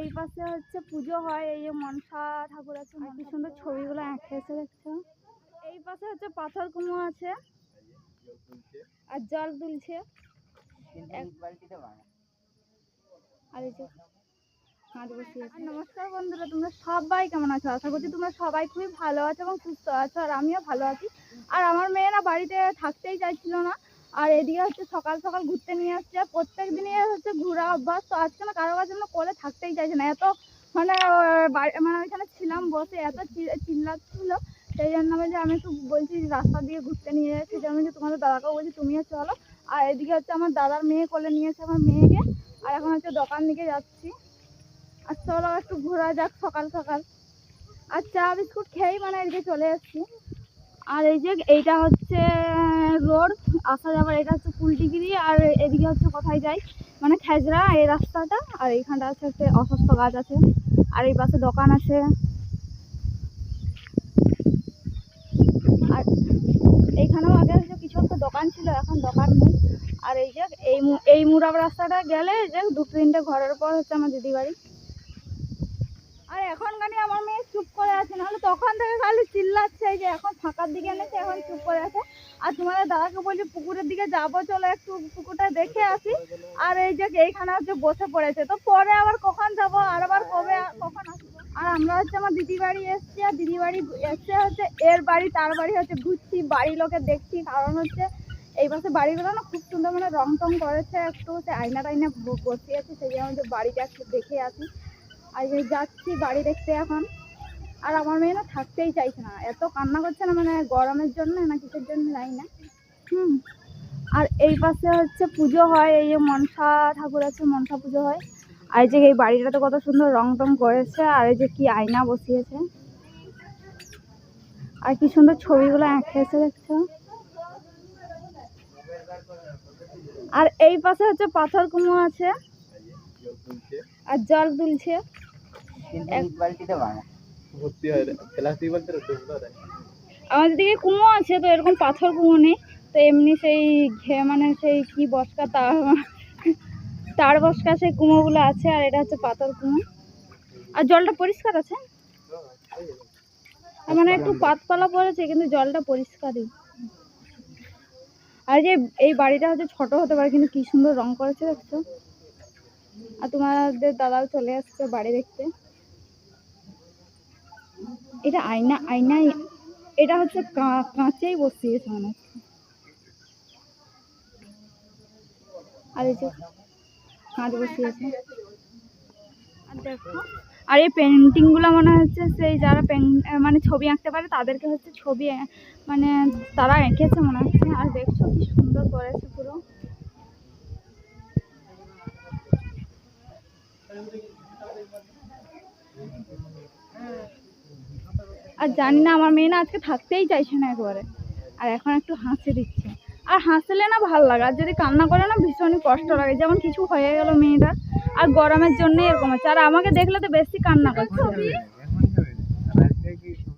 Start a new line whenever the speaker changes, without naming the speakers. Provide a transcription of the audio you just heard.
এই পাশে হচ্ছে পুজো হয় এই যে মনসা ঠাকুর আছে কি সুন্দর ছবিগুলো এঁকেছে দেখছ? এই পাশে হচ্ছে পাথর কুমো আছে। আর জল তুলছে। এই যে। আর নমস্কার বন্ধুরা তোমরা সবাই কেমন আছো? আশা করছি তোমরা সবাই খুবই ভালো আছো এবং সুস্থ আছো আর আমিও ভালো আছি। আর আমার মেয়েরা বাড়িতে থাকতেই চাইছিল না। আর এদিকে হচ্ছে সকাল সকাল ঘুরতে নিয়ে আসছে। প্রত্যেক দিনই হচ্ছে ঘোরা অভ্যাস। তো আজকে না কারও কাছে না কোলে থাকতেই চাইছে না। এত মানে মানে ওইখানে ছিলাম বসে, এত চিল্লাচ্ছিল। সেই জন্য আমি যে, আমি একটু বলছি রাস্তা দিয়ে ঘুরতে নিয়ে যাচ্ছি সেই জন্য যে, তোমাদের দাদাকেও বলছি, তুমিও চলো। আর এদিকে হচ্ছে আমার দাদার মেয়ে কোলে নিয়েছে আমার মেয়েকে। আর এখন হচ্ছে দোকান দিকে যাচ্ছি। আর চলো একটু ঘোরা যাক সকাল সকাল। আর চা, বিস্কুট খেয়েই মানে এদিকে চলে এসেছি। আর এই যে, এইটা হচ্ছে রোড। আসা যাবার এটা হচ্ছে কুলটিগিরি আর এদিকে হচ্ছে কোথায় যাই? মানে খেজরা, এই রাস্তাটা, আর এইখানটা আছে একটা অসুস্থ গাছ আছে, আর এই পাশে দোকান আছে। আর এইখানেও আগে হচ্ছে কিছু একটা দোকান ছিল, এখন দোকান নেই। আর এই যে, এই এই মুরাব রাস্তাটা গেলে যে দু তিনটে ঘরের পর হচ্ছে আমার দিদি বাড়ি আর এখন খালি আমার মেয়ে চুপ করে আছে, নাহলে তখন থেকে খালি চিল্লাচ্ছে যে এখন ফাঁকার দিকে এনেছে, এখন চুপ করে আছে। আর তোমাদের দাদাকে বলছি, পুকুরের দিকে যাব, চলো একটু পুকুরটা দেখে আসি। আর এই যে এইখানে হচ্ছে বসে পড়েছে, তো পরে আবার কখন যাব, আর আবার কবে, কখন আসব? আর আমরা হচ্ছে আমার দিদি বাড়ি এসছি, আর দিদি বাড়ি এসছে হচ্ছে এর বাড়ি, তার বাড়ি হচ্ছে ঘুরছি বাড়ি লোকে দেখছি, কারণ হচ্ছে এই পাশে বাড়িগুলো না খুব সুন্দর মানে রং টং করেছে, একটু সে আয়না টাইনা বসিয়েছে, সেই জন্য বাড়িটা একটু দেখে আসি। আর যাচ্ছি বাড়ি দেখতে এখন। আর আমার মেয়ে না থাকতেই চাইছে না। এত কান্না করছে না মানে গরমের জন্য না কিসের জন্য জানি না। হুম। আর এই পাশে হচ্ছে পুজো হয়, এই যে মনসা ঠাকুর আছে, মনসা পুজো হয়। আর যে এই বাড়িটাতে কত সুন্দর রং টং করেছে, আর এই যে কি আয়না বসিয়েছে। আর কি সুন্দর ছবিগুলো এঁকেছে দেখছ। আর এই পাশে হচ্ছে পাথর কুমো আছে। আর জল তুলছে। এক-
ভর্তি হয় প্লাস্টিক বলতে
আমাদের দিকে কুমো আছে তো এরকম পাথর কুমো নেই। তো এমনি সেই ঘে মানে সেই কি বসকা তার তার বসকা সেই কুমোগুলো আছে আর এটা হচ্ছে পাথর কুমো আর জলটা পরিষ্কার আছে? আর মানে একটু পাতপালা পড়েছে কিন্তু জলটা পরিষ্কারই। আর যে এই বাড়িটা হচ্ছে ছোট হতে পারে কিন্তু কি সুন্দর রং করেছে দেখছ। আর তোমাদের দাদাও চলে আসছে বাড়ি দেখতে। এটা আয়না আয়নাই এটা হচ্ছে কাঁচেই বসিয়েছে মনে হচ্ছে। আর এই যে কাঁচ বসিয়েছে আর দেখো, আর এই পেন্টিংগুলো মনে হচ্ছে সেই যারা মানে ছবি আঁকতে পারে তাদেরকে হচ্ছে ছবি মানে তারা এঁকেছে মনে হচ্ছে। আর দেখছ কি সুন্দর করেছে পুরো। আর জানি না, আমার মেয়ে না আজকে থাকতেই চাইছে না একবারে। আর এখন একটু হাসি দিচ্ছে। আর হাসলে না ভালো লাগে, আর যদি কান্না করে না ভীষণই কষ্ট লাগে, যেমন কিছু হয়ে গেল মেয়েটা আর গরমের জন্যই এরকম হচ্ছে। আর আমাকে দেখলে তো বেশি কান্না করছে।